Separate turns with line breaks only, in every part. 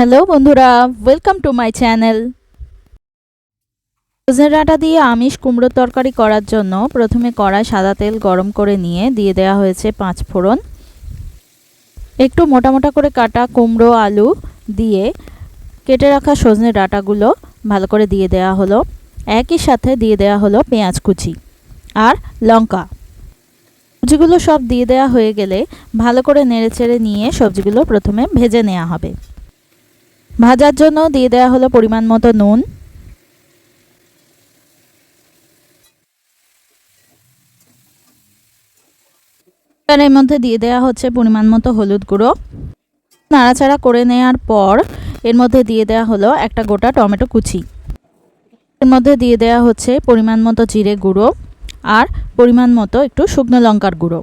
Hello বন্ধুরা welcome to my channel সজনে ডাঁটা দিয়ে আমিষ কুমড়োর তরকারি করার জন্য প্রথমে কড়াই সাদা তেল গরম করে নিয়ে দিয়ে দেওয়া হয়েছে পাঁচ ফোড়ন। একটু মোটা মোটা করে কাটা কুমড়ো, আলু দিয়ে কেটে রাখা সজনে ডাঁটাগুলো ভালো করে দিয়ে দেওয়া হলো। একই সাথে দিয়ে দেওয়া হলো পেঁয়াজ কুচি আর লঙ্কা। সবজিগুলো সব দিয়ে দেওয়া হয়ে গেলে ভালো করে নেড়েচেড়ে নিয়ে সবজিগুলো প্রথমে ভেজে নেওয়া হবে। ভাজার জন্য দিয়ে দেওয়া হলো পরিমাণ মতো নুন। এর মধ্যে দিয়ে দেওয়া হচ্ছে পরিমাণ মতো হলুদ গুঁড়ো। নাড়াচাড়া করে নেওয়ার পর এর মধ্যে দিয়ে দেওয়া হলো একটা গোটা টমেটো কুচি। এর মধ্যে দিয়ে দেওয়া হচ্ছে পরিমাণ মতো জিরে গুঁড়ো আর পরিমাণ মতো একটু শুকনো লঙ্কার গুঁড়ো।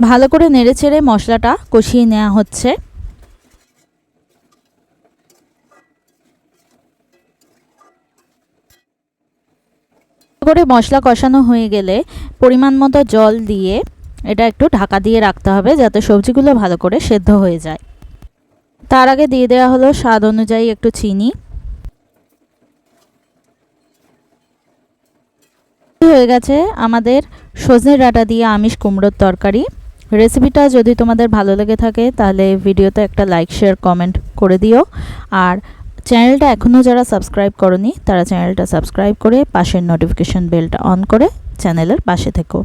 ভালো করে নেড়েচেড়ে মশলাটা কষিয়ে নেওয়া হচ্ছে। করে মশলা কষানো হয়ে গেলে পরিমাণ মতো জল দিয়ে এটা একটু ঢাকা দিয়ে রাখতে হবে যাতে সবজিগুলো ভালো করে সেদ্ধ হয়ে যায়। তার আগে দিয়ে দেওয়া হলো স্বাদ অনুযায়ী একটু চিনি। হয়ে গেছে আমাদের সজনে ডাঁটা দিয়ে আমিষ কুমড়োর তরকারি। রেসিপিটা যদি তোমাদের ভালো লেগে থাকে তাহলে ভিডিওতে একটা লাইক, শেয়ার, কমেন্ট করে দিও। আর চ্যানেলটা এখনও যারা সাবস্ক্রাইব করনি, তারা চ্যানেলটা সাবস্ক্রাইব করে পাশের নোটিফিকেশন বেলটা অন করে চ্যানেলের পাশে থেকো।